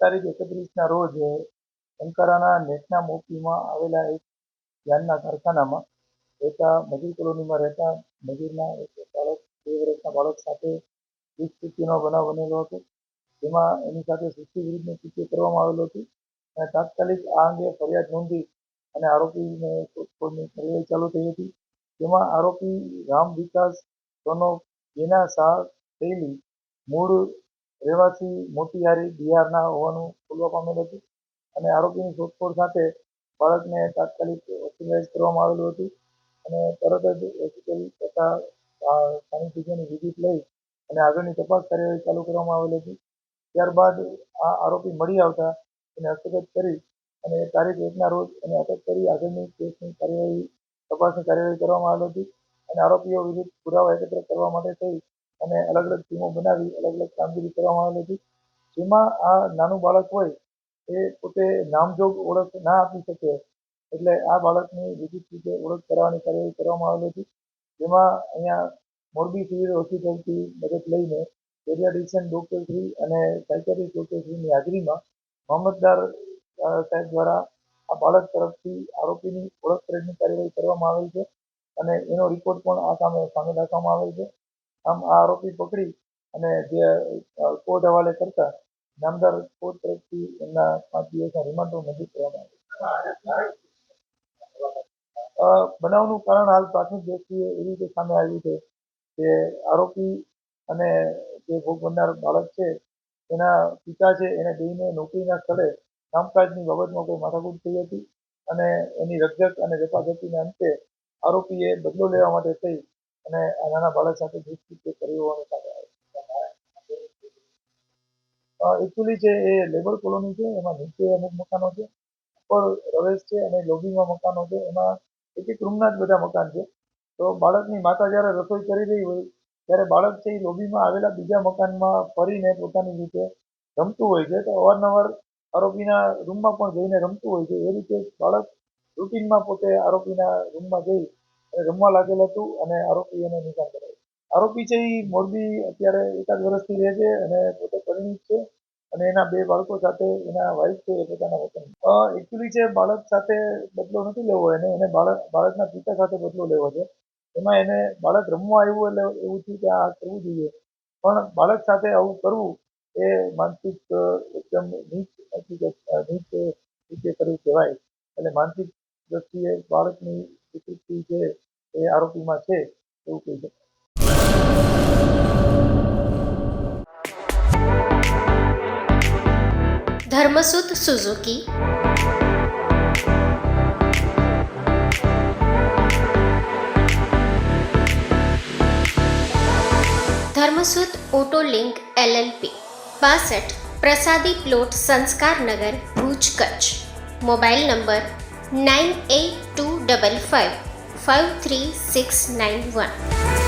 તારીખ એકત્રીસના રોજ અંકારાના નેટના મોકીમાં આવેલા એક યાનના કારખાનામાં રહેતા મજૂર કોલોનીમાં રહેતા મજૂરના એક બાળક, બે વર્ષના બાળક સાથે દુષ્કૃત્યનો બનાવ બનેલો હતો. જેમાં એની સાથે સૃષ્ટિ વિરુદ્ધનું કૃત્ય કરવામાં આવેલું હતું અને તાત્કાલિક આ અંગે ફરિયાદ નોંધી અને આરોપીને શોધખોળની કાર્યવાહી ચાલુ થઈ હતી. જેમાં આરોપી રામ વિકાસ સોનો જેના શાહ થયેલી મૂળ રહેવાસી મોતિહારી બિહારના હોવાનું ખુલવા પામેલ હતું અને આરોપીની શોધખોળ સાથે બાળકને તાત્કાલિક હોસ્પિટલાઇઝ કરવામાં આવેલું હતું અને તરત જ હોસ્પિટલ તથા સ્થાનિક જગ્યાની વિઝિટ લઈ અને આગળની તપાસ કાર્યવાહી ચાલુ કરવામાં આવેલી હતી. ત્યારબાદ આ આરોપી મળી આવતા એને હસ્તગત કરી અને તારીખ એકના રોજ એને અટક કરી આગળની કેસની કાર્યવાહી, તપાસની કાર્યવાહી કરવામાં આવેલ હતી અને આરોપીઓ વિરુદ્ધ પુરાવા એકત્ર કરવા માટે થઈ અને અલગ અલગ ટીમો બનાવી, અલગ અલગ કામગીરી કરવામાં આવેલી હતી. જેમાં આ નાનું બાળક હોય, એ પોતે નામજોગ ઓળખ ના આપી શકે, એટલે આ બાળકની વિવિધ રીતે ઓળખ કરાવવાની કાર્યવાહી કરવામાં આવેલી હતી. જેમાં અહીંયા મોરબી સિવિલ હોસ્પિટલથી મદદ લઈને પેડિયાટ્રિશિયન ડૉક્ટર શ્રી અને સાયકેટ્રિક ડોક્ટરશ્રીની હાજરીમાં મામલતદાર સાહેબ દ્વારા આ બાળક તરફથી આરોપીની ઓળખ પરેડની કાર્યવાહી કરવામાં આવેલ છે અને એનો રિપોર્ટ પણ આ સામે સામે રાખવામાં આવેલ છે. આમ આ આરોપી પકડી અને જે કોર્ટ હવાલે કરતા નામદાર કોર્ટ તરફથી એમના પાંચ દિવસના રિમાન્ડો મંજૂર કરવામાં બનાવનું કારણ હાલ પ્રાથમિક દ્રષ્ટિએ એવી રીતે સામે આવ્યું છે કે આરોપી અને જે ભોગ બનનાર બાળક છે એના પિતા છે એને બેને નોકરીના સ્થળે કામકાજની બાબતમાં કોઈ માથાકૂટ થઈ હતી અને એની રકઝક અને ઝપાઝપીના અંતે આરોપીએ બદલો લેવા માટે થઈ અને નાના બાળક સાથે દુષ્કૃત્ય કર્યું હોવાનું સામે આવે એકચ્યુઅલી છે એ લેબર કોલોની છે, એમાં નીચે અમુક મકાનો છે, ઉપર રવેશ છે અને લોબીમાં મકાનો છે, એમાં એક એક રૂમના જ બધા મકાન છે. તો બાળકની માતા જ્યારે રસોઈ કરી રહી હોય, ત્યારે બાળક છે એ લોબીમાં આવેલા બીજા મકાનમાં ફરીને પોતાની રીતે રમતું હોય છે. તો અવારનવાર આરોપીના રૂમમાં પણ જઈને રમતું હોય છે. એ રીતે બાળક રૂટીનમાં પોતે આરોપીના રૂમમાં જઈ રમવા લાગેલ હતું અને આરોપી એને નિશાન કરાવ્યું આરોપી છે એ મોરબી અત્યારે એકાદ વર્ષથી રહે છે અને પોતે પરિણીત છે અને એના બે બાળકો સાથે એના વાઇફ છે એ પોતાના વતન. એકચ્યુઅલી છે બાળક સાથે બદલો નથી લેવો એને એને બાળક, બાળકના પિતા સાથે બદલો લેવો છે. એમાં એને બાળક રમવા આવ્યું એટલે એવું થયું કે આ કરવું જોઈએ. પણ બાળક સાથે આવું કરવું એ માનસિક એકદમ નીચ હકીકત નીચ રીતે કરવું કહેવાય. એટલે માનસિક દ્રષ્ટિએ બાળકની વિકૃતિ છે એ આરોપીમાં છે એવું કહી શકાય. Dharmasut Suzuki. Dharmasut auto link LLP બાસઠ પ્રસાદી plot Sanskarnagar Bhuj Kutch. Mobile number nine eight two double five 53691.